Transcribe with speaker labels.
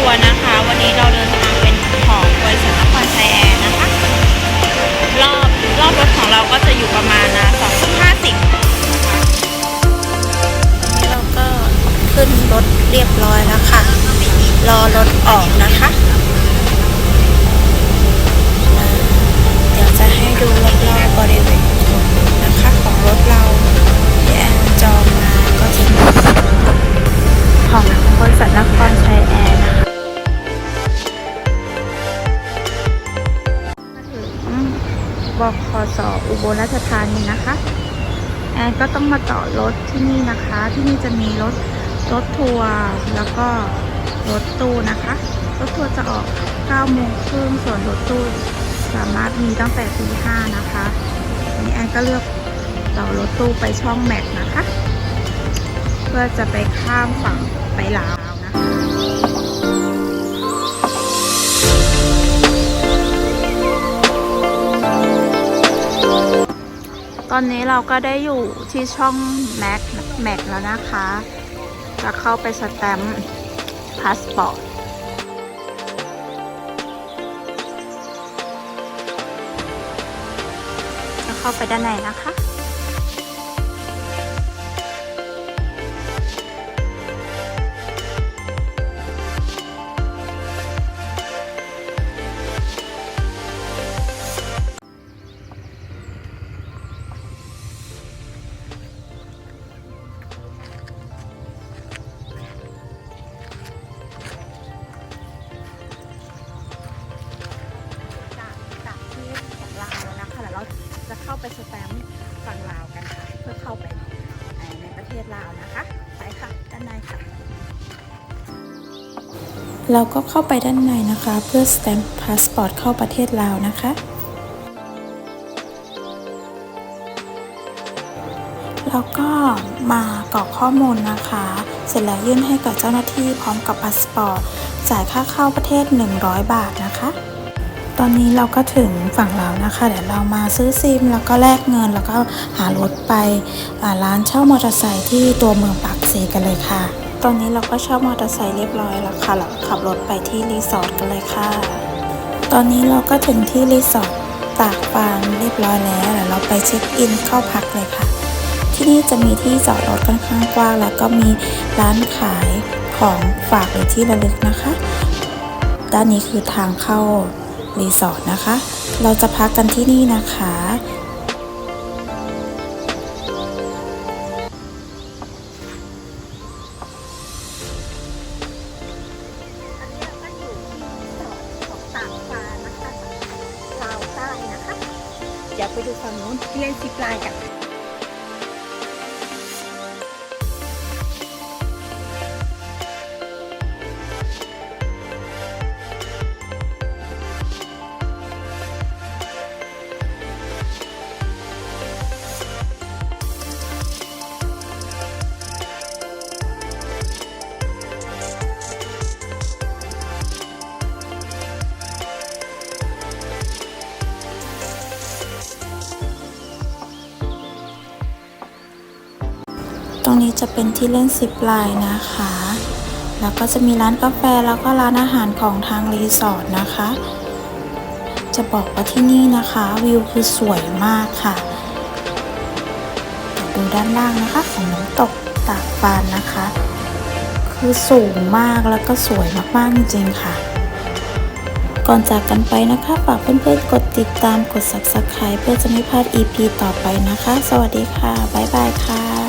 Speaker 1: ทัวร์นะคะ วันนี้เราเดินทางเป็นของบริษัทนครไทยแอร์นะคะ รอบรอบรถของเราก็จะอยู่ประมาณนะสองทุ่มห้าสิบเราก็ขึ้นรถเรียบร้อยแล้วค่ะ รอรถออกนะคะ เดี๋ยวจะให้ดูรอบๆบริเวณนะคะของรถเราที่แอนจองมาก็จะของบริษัทนคร สอุบลราชธานีนะคะ แอนก็ต้องมาต่อรถที่นี่นะคะ ที่นี่จะมีรถรถทัวร์แล้วก็รถตู้นะคะ รถทัวร์จะออก9โมงครึ่งส่วนรถตู้สามารถมีตั้งแต่ตี5นะคะนนี้แอนก็เลือกต่อรถตู้ไปช่องแม็กนะคะ เพื่อจะไปข้ามฝั่งไปลาว ตอนนี้เราก็ได้อยู่ที่ช่องแม็กแม็กแล้วนะคะ จะเข้าไปสแตมป์พาสปอร์ตจะเข้าไปด้านในนะคะ เราก็เข้าไปด้านใน
Speaker 2: นะคะ เพื่อสแตมป์พาสปอร์ตเข้าประเทศลาวนะคะ แล้วก็มากรอกข้อมูลนะคะ เสร็จแล้วยื่นให้กับเจ้าหน้าที่พร้อมกับพาสปอร์ต จ่ายค่าเข้าประเทศ 100 บาทนะคะ ตอนนี้เราก็ถึงฝั่งลาวนะคะ เดี๋ยวเรามาซื้อซิม แล้วก็แลกเงิน แล้วก็หารถไปร้านเช่ามอเตอร์ไซค์ที่ตัวเมืองปากเซกันเลยค่ะ ตอนนี้เราก็เช่ามอเตอร์ไซค์เรียบร้อยแล้วค่ะแล้วขับรถไปที่รีสอร์ทกันเลยค่ะ ตอนนี้เราก็ถึงที่รีสอร์ทตากฟางเรียบร้อยแล้วเดี๋ยวเราไปเช็คอินเข้าพักเลยค่ะ ที่นี่จะมีที่จอดรถค่อนข้างกว้างแล้วก็มีร้านขายของฝากหรือที่ระลึกนะคะ ด้านนี้คือทางเข้ารีสอร์ทนะคะ เราจะพักกันที่นี่นะคะ
Speaker 1: ไปดูฝั่งนู้นที่เล่นซิปไลน์กัน
Speaker 2: รงนี้จะเป็นที่เล่นซิปไลน์นะคะ แล้วก็จะมีร้านกาแฟแล้วก็ร้านอาหารของทางรีสอร์ทนะคะ จะบอกว่าที่นี่นะคะ วิวคือสวยมากค่ะดูด้านล่างนะคะของน้ำตกตากฟานนะคะ คือสูงมากแล้วก็สวยมากๆจริงๆค่ะก่อนจากกันไปนะคะฝากเพื่อนๆกดติดตามกด subscribe เพื่อจะไม่พลาด EP ต่อไปนะคะ สวัสดีค่ะ บ๊ายบายค่ะ